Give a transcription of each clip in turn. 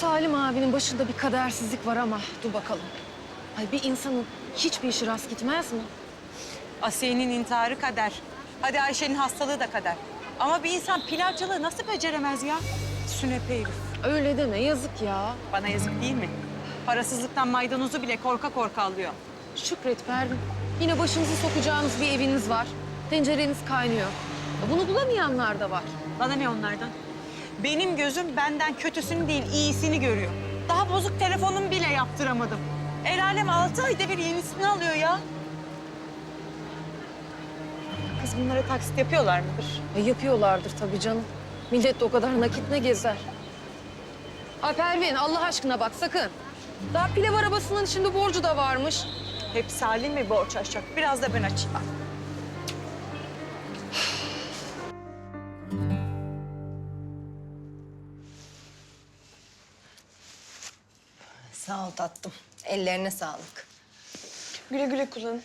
Salim abinin başında bir kadersizlik var ama dur bakalım. Ay bir insanın hiçbir işi rast gitmez mi? Asiye'nin intiharı kader. Hadi Ayşe'nin hastalığı da kader. Ama bir insan pilavcılığı nasıl beceremez ya? Sünepe herif. Öyle deme yazık ya. Bana yazık değil mi? Parasızlıktan maydanozu bile korka korka alıyor. Şükret Pervin. Yine başınızı sokacağınız bir eviniz var. Tencereniz kaynıyor. Bunu bulamayanlar da var. Bana ne onlardan? Benim gözüm benden kötüsünü değil, iyisini görüyor. Daha bozuk telefonumu bile yaptıramadım. El alem altı ayda bir yenisini alıyor ya. Kız bunlara taksit yapıyorlar mıdır? E, yapıyorlardır tabii canım. Millet de o kadar nakit ne gezer. Ay Pervin Allah aşkına bak sakın. Daha pilav arabasının içinde borcu da varmış. Hep Salim mi borç açacak? Biraz da ben açayım. Sağ ol tatlım. Ellerine sağlık. Güle güle kullan.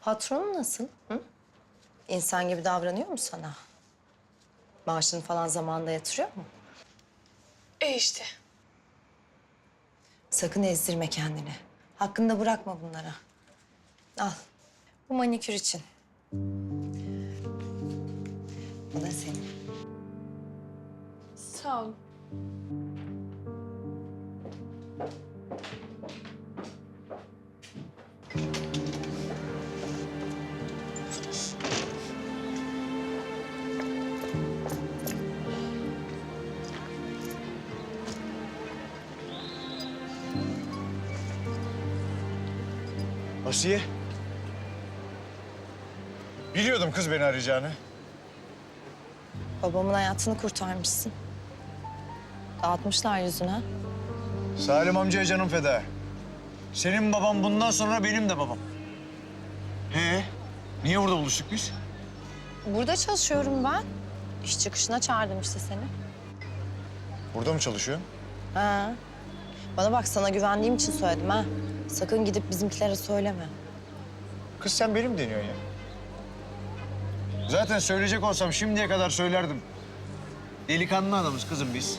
Patronun nasıl? Hı? İnsan gibi davranıyor mu sana? Maaşını falan zamanında yatırıyor mu? E işte. Sakın ezdirme kendini. Hakkında bırakma bunlara. Al. Bu manikür için. Bu da senin. Sağ ol. Asiye. Biliyordum kız beni arayacağını. Babamın hayatını kurtarmışsın. Dağıtmışlar yüzüne. Salim amcaya canım feda. Senin babam bundan sonra benim de babam. Ee, niye burada buluştuk biz? Burada çalışıyorum ben. İş çıkışına çağırdım işte seni. Burada mı çalışıyorsun? Ha. Bana bak sana güvendiğim için söyledim ha. Sakın gidip bizimkilere söyleme. Kız sen benim deniyorsun ya. Zaten söyleyecek olsam şimdiye kadar söylerdim. Delikanlı adamız kızım biz.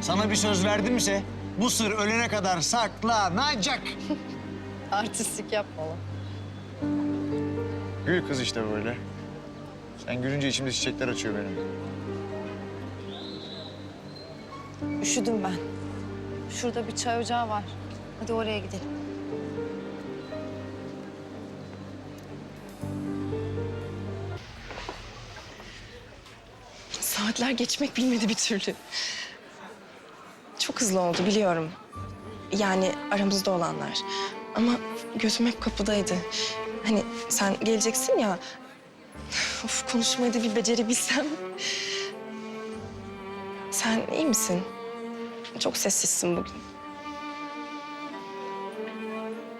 Sana bir söz verdimse bu sır ölene kadar saklanacak. Artistlik yapma. Gül kız işte böyle. Sen gülünce içimde çiçekler açıyor benim. Üşüdüm ben. Şurada bir çay ocağı var. Hadi oraya gidelim. Saatler geçmek bilmedi bir türlü. Çok hızlı oldu biliyorum. Yani aramızda olanlar. Ama gözüm hep kapıdaydı. Hani sen geleceksin ya. Of konuşmayı da bir becerebilsem. Sen iyi misin? Çok sessizsin bugün.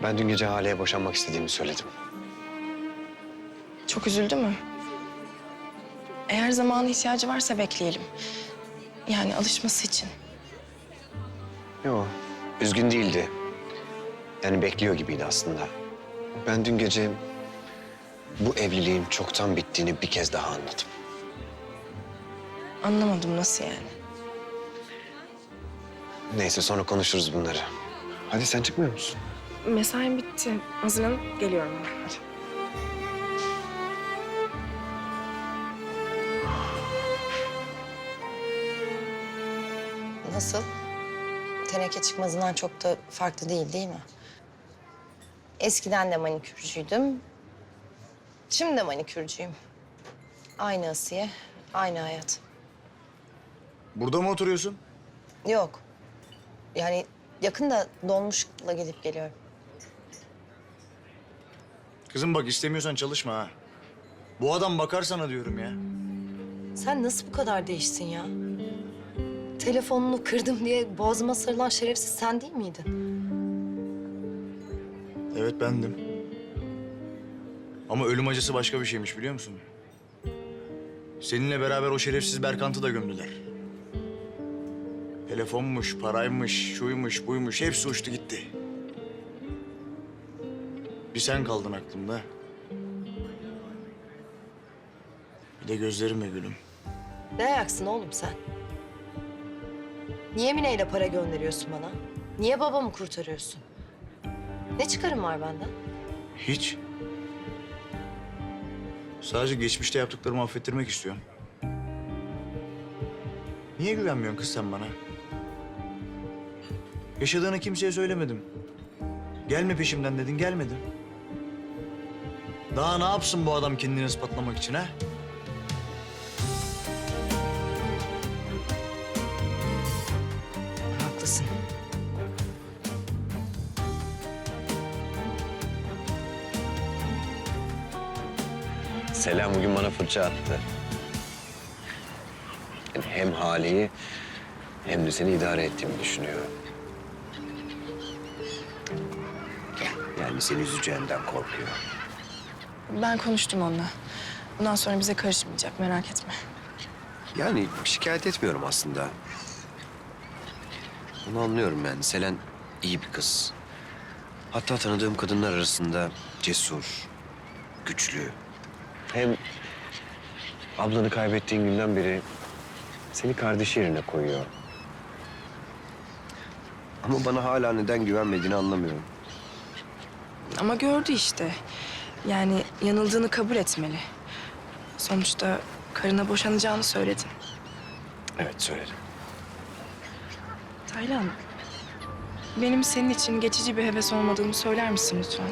Ben dün gece Hale'ye boşanmak istediğimi söyledim. Çok üzüldü mü? Eğer zamana ihtiyacı varsa bekleyelim. Yani alışması için. Yok, üzgün değildi. Yani bekliyor gibiydi aslında. Ben dün gece bu evliliğin çoktan bittiğini bir kez daha anladım. Anlamadım nasıl yani. Neyse sonra konuşuruz bunları. Hadi sen çıkmıyor musun? Mesaim bitti. Hazırlanıp geliyorum ben. Hadi. Nasıl? Teneke çıkmazından çok da farklı değil değil mi? Eskiden de manikürcüydüm. Şimdi de manikürcüyüm. Aynı Asiye, aynı hayat. Burada mı oturuyorsun? Yok. Yani yakında dolmuşla gidip geliyorum. Kızım bak istemiyorsan çalışma ha. Bu adam bakar sana diyorum ya. Sen nasıl bu kadar değiştin ya? Telefonunu kırdım diye boğazıma sarılan şerefsiz sen değil miydin? Evet bendim. Ama ölüm acısı başka bir şeymiş biliyor musun? Seninle beraber o şerefsiz Berkant'ı da gömdüler. Telefonmuş, paraymış, şuymuş, buymuş hepsi uçtu gitti. Bir sen kaldın aklımda. Bir de gözlerim be gülüm. Ne ayaksın oğlum sen? Niye Mine ile para gönderiyorsun bana? Niye babamı kurtarıyorsun? Ne çıkarım var benden? Hiç. Sadece geçmişte yaptıklarımı affettirmek istiyorum. Niye güvenmiyorsun kız sen bana? Yaşadığını kimseye söylemedim. Gelme peşimden dedin, gelmedim. Daha ne yapsın bu adam kendini ispatlamak için ha? Haklısın. Selam bugün bana fırça attı. Yani hem Hale'yi hem de seni idare ettiğimi düşünüyor. Yani seni üzeceğinden korkuyor. Ben konuştum onunla. Bundan sonra bize karışmayacak merak etme. Yani şikayet etmiyorum aslında. Onu anlıyorum yani. Selen iyi bir kız. Hatta tanıdığım kadınlar arasında cesur, güçlü. Hem ablanı kaybettiğin günden beri seni kardeşi yerine koyuyor. Ama bana hala neden güvenmediğini anlamıyorum. Ama gördü işte. Yani yanıldığını kabul etmeli. Sonuçta karına boşanacağını söyledin. Evet söyledim. Taylan, benim senin için geçici bir heves olmadığımı söyler misin lütfen?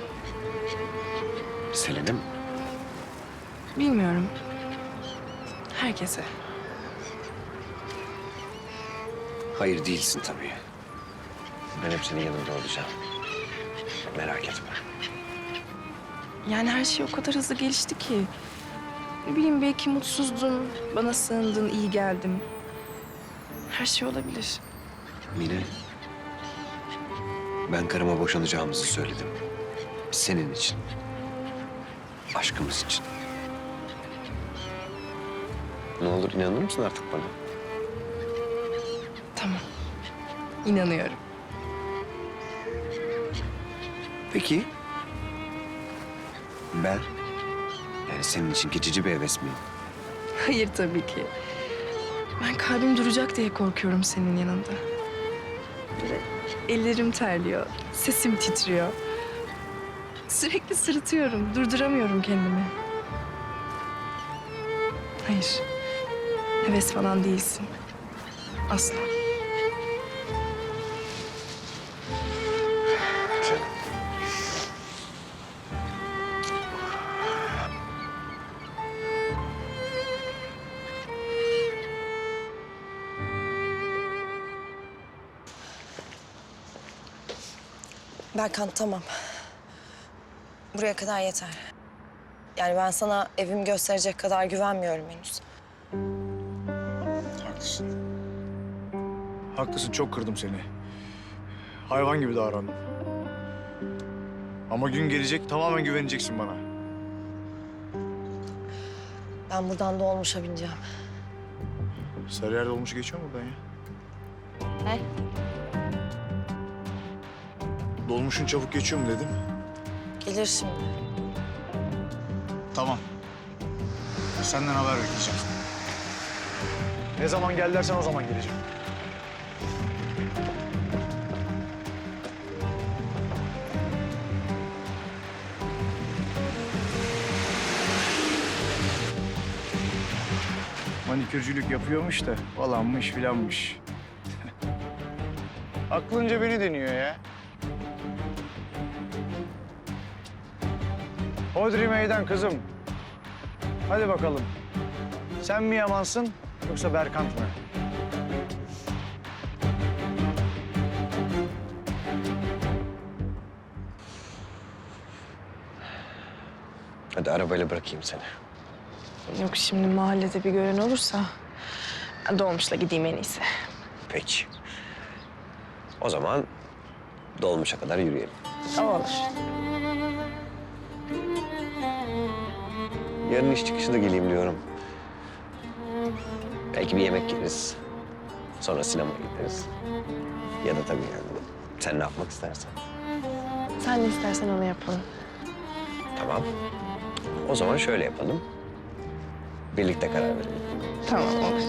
Selen'im Bilmiyorum. Herkese. hayır değilsin tabii. Ben hep senin yanında olacağım. Merak etme. Yani her şey o kadar hızlı gelişti ki. Ne bileyim belki mutsuzdun, bana sığındın, iyi geldim. Her şey olabilir. Mine, ben karıma boşanacağımızı söyledim. Senin için. Aşkımız için. Ne olur inanır mısın artık bana? Tamam. İnanıyorum. Peki. Ben, yani senin için geçici bir heves miyim? Hayır tabii ki. Ben kalbim duracak diye korkuyorum senin yanında. Böyle ellerim terliyor, sesim titriyor. Sürekli sırıtıyorum, durduramıyorum kendimi. Hayır, heves falan değilsin. Asla. Berkan tamam. Buraya kadar yeter. Yani ben sana evimi gösterecek kadar güvenmiyorum henüz. Haklısın. Haklısın, çok kırdım seni. Hayvan gibi davrandım. Ama gün gelecek, tamamen güveneceksin bana. Ben buradan dolmuşa bineceğim. Sarıyer dolmuş geçiyor mu buradan ya? Ne? Dolmuşun çabuk geçiyor mu dedim. Gelir şimdi. Tamam. Senden haber bekleyeceğim. Ne zaman gel dersen o zaman geleceğim. Manikürcülük yapıyormuş da falanmış filanmış. Aklınca beni deniyor ya. Hodri meydan kızım. Hadi bakalım. Sen mi yamansın yoksa Berkant mı? Hadi arabayla bırakayım seni. Yok şimdi mahallede bir gören olursa... Dolmuşla gideyim en iyisi. Peki. O zaman dolmuşa kadar yürüyelim. Olur. Yarın iş çıkışı da geleyim diyorum. Belki bir yemek yeriz. Sonra sinemaya gideriz. Ya da tabii yani sen ne yapmak istersen. Sen ne istersen onu yapalım. Tamam. O zaman şöyle yapalım. Birlikte karar verelim. Tamam olur.